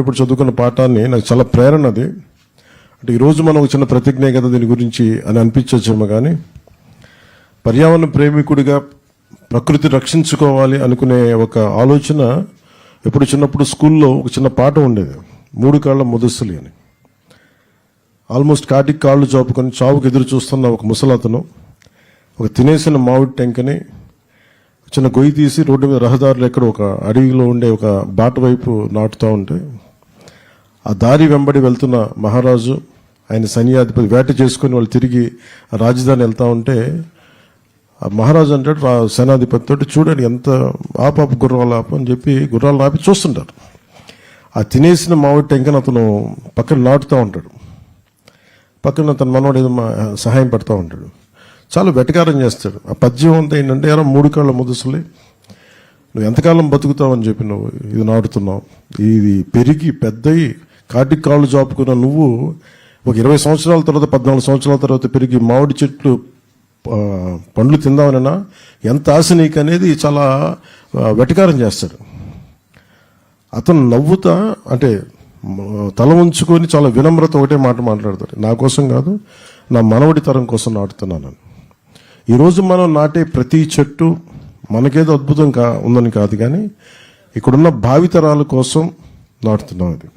ఇప్పుడు చదువుకున్న పాఠాన్ని నాకు చాలా ప్రేరణ అది. అంటే ఈరోజు మనం ఒక చిన్న ప్రతిజ్ఞ కదా దీని గురించి అని అనిపించచ్చేమో కానీ పర్యావరణ ప్రేమికుడిగా ప్రకృతి రక్షించుకోవాలి అనుకునే ఒక ఆలోచన ఎప్పుడు చిన్నప్పుడు స్కూల్లో ఒక చిన్న పాట ఉండేది. మూడు కాళ్ళ ముదస్సులి అని. ఆల్మోస్ట్ కాటికి కాళ్ళు చాపుకొని చావుకు ఎదురు చూస్తున్న ఒక ముసలతను ఒక తినేసిన మామిడి టెంకని చిన్న గొయ్యి తీసి రోడ్డు మీద రహదారులు ఎక్కడ ఒక అడవిలో ఉండే ఒక బాట వైపు నాటుతూ ఉంటే ఆ దారి వెంబడి వెళ్తున్న మహారాజు ఆయన సైన్యాధిపతి వేట చేసుకుని వాళ్ళు తిరిగి రాజధాని వెళ్తా ఉంటే ఆ మహారాజు అంటాడు రా సేనాధిపతి తోటి చూడండి ఎంత ఆపాప గుర్రాలు ఆపు అని చెప్పి గుర్రాలు ఆపి చూస్తుంటారు. ఆ తినేసిన మామిడి టెంకని అతను పక్కన నాటుతూ ఉంటాడు. పక్కన తన మనవాడు ఏదో సహాయం పడుతూ ఉంటాడు. చాలా వెటకారం చేస్తాడు. ఆ పద్యం అంతా ఏంటంటే ఎలా మూడు కాళ్ళ ముదుసులే. నువ్వు ఎంతకాలం బతుకుతావని చెప్పి నువ్వు ఇది నాటుతున్నావు. ఇది పెరిగి పెద్దయి కాటికి కాళ్ళు చాపుకున్న నువ్వు ఒక ఇరవై సంవత్సరాల తర్వాత పద్నాలుగు సంవత్సరాల తర్వాత పెరిగి మామిడి చెట్లు పండ్లు తిందామనన్నా ఎంత ఆశ నీకు అనేది చాలా వెటకారం చేస్తాడు. అతను నవ్వుతా అంటే తల ఉంచుకొని చాలా వినమ్రత ఒకటే మాట మాట్లాడతాడు. నా కోసం కాదు నా మనవడి తరం కోసం నాటుతున్నాను. ఈరోజు మనం నాటే ప్రతి చెట్టు మనకేదో అద్భుతం కా ఉందని కాదు కానీ ఇక్కడున్న భావితరాల కోసం నాటుతున్నాం అది